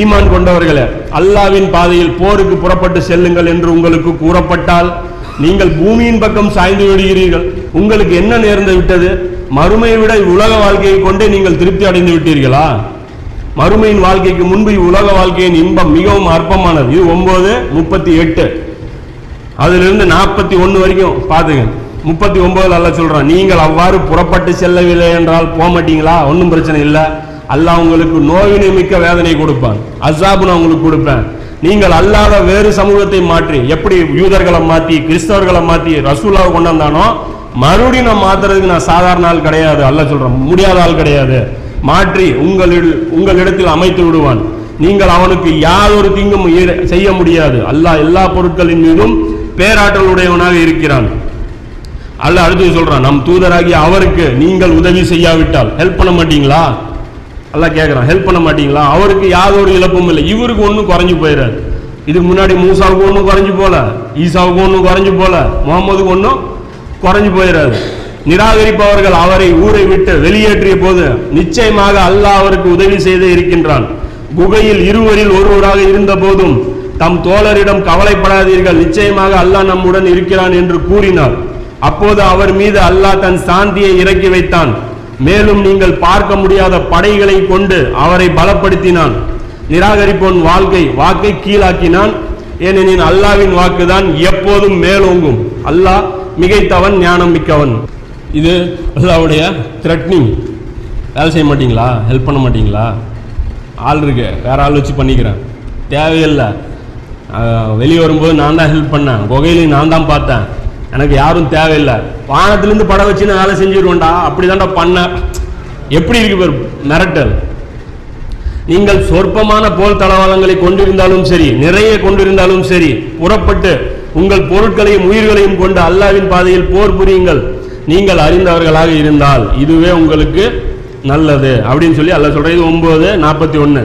ஈமான் கொண்டவர்களே அல்லாவின் பாதையில் போருக்கு புறப்பட்டு செல்லுங்கள் என்று உங்களுக்கு கூறப்பட்டால் நீங்கள் பூமியின் பக்கம் சாய்ந்து விடுகிறீர்கள். உங்களுக்கு என்ன நேர்ந்து விட்டது? மறுமையை விட உலக வாழ்க்கையை கொண்டே நீங்கள் திருப்தி அடைந்து விட்டீர்களா? மறுமையின் வாழ்க்கைக்கு முன்பு உலக வாழ்க்கையின் இன்பம் மிகவும் அற்பமானது. இது ஒன்பது முப்பத்தி எட்டு. அதிலிருந்து நாற்பத்தி ஒன்று வரைக்கும் பாத்துங்க முப்பத்தி ஒன்பதுல அல்ல சொல்றான் நீங்கள் அவ்வாறு புறப்பட்டு செல்லவில்லை என்றால் போக மாட்டீங்களா ஒன்றும் பிரச்சனை இல்லை. அல்லாஹ் உங்களுக்கு நோயினை மிக்க வேதனை கொடுப்பான். அசாபு நான் உங்களுக்கு கொடுப்பேன். நீங்கள் அல்லாத வேறு சமூகத்தை மாற்றி எப்படி யூதர்களை மாத்தி கிறிஸ்தவர்களை மாத்தி ரசூலாவை கொண்டு வந்தானோ மறுபடியும் நான் மாத்துறதுக்கு நான் சாதாரண ஆள் கிடையாது. அல்ல சொல்றேன் முடியாத ஆள் கிடையாது. மாற்றி உங்களில் உங்களிடத்தில் அமைத்து விடுவான். நீங்கள் அவனுக்கு யாதொரு தீங்கும் செய்ய முடியாது. அல்லாஹ் எல்லா பொருட்களின் மீதும் பேராற்றல் உடையவனாக இருக்கிறான். அல்ல அடுத்து சொல்றான் நம் தூதராகிய அவருக்கு நீங்கள் உதவி செய்யாவிட்டால் ஹெல்ப் பண்ண மாட்டீங்களா? அல்லாஹ் கேட்குறான் ஹெல்ப் பண்ண மாட்டீங்களா? அவருக்கு யாதொரு இழப்பும் இல்லை. இவருக்கு ஒன்றும் குறைஞ்சு போயிடாது இதுக்கு முன்னாடி மூசாவுக்கு ஒன்றும் குறைஞ்சு போல ஈசாவுக்கு ஒன்றும் குறைஞ்சு போல முகமதுக்கு ஒன்றும் குறைஞ்சி போயிடாது நிராகரிப்பவர்கள் அவரை ஊரை விட்டு வெளியேற்றிய போது நிச்சயமாக அல்லாஹ் அவருக்கு உதவி செய்து இருக்கின்றான். குகையில் இருவரில் ஒருவராக இருந்த போதும் தம் தோழரிடம் கவலைப்படாதீர்கள். நிச்சயமாக அல்லாஹ் நம்முடன் இருக்கிறான் என்று கூறினார். அப்போது அவர் மீது அல்லாஹ் தன் சாந்தியை இறக்கி வைத்தான். மேலும் நீங்கள் பார்க்க முடியாத படைகளை கொண்டு அவரை பலப்படுத்தினான். நிராகரிப்போன் வாழ்க்கை வாக்கை கீழாக்கினான். ஏனெனில் அல்லாவின் வாக்குதான் எப்போதும் மேலோங்கும். அல்லாஹ் மிகைத்தவன் ஞானம் மிக்கவன் இது அல்லாவுடைய த்ரெட்னிங் வேலை செய்ய மாட்டீங்களா? ஹெல்ப் பண்ண மாட்டீங்களா? ஆள் இருக்கு. வேற ஆள் வச்சு பண்ணிக்கிறேன். தேவையில்லை. வெளியே வரும்போது நான் தான் ஹெல்ப் பண்ணேன். குகையிலையும் நான் தான் பார்த்தேன். எனக்கு யாரும் தேவையில்லை. வானத்திலிருந்து படம் வச்சு நான் வேலை செஞ்சிருவேன்டா. அப்படி தான்டா பண்ண. எப்படி இருக்கு பேர் மிரட்டல். நீங்கள் சொற்பமான போல் தளவாளங்களை கொண்டிருந்தாலும் சரி நிறைய கொண்டிருந்தாலும் சரி புறப்பட்டு உங்கள் பொருட்களையும் உயிர்களையும் கொண்டு அல்லாவின் பாதையில் போர் புரியுங்கள். நீங்கள் அறிந்தவர்களாக இருந்தால் இதுவே உங்களுக்கு நல்லது. அப்படின்னு சொல்லி அல்ல சொல்றது ஒன்பது நாற்பத்தி ஒன்று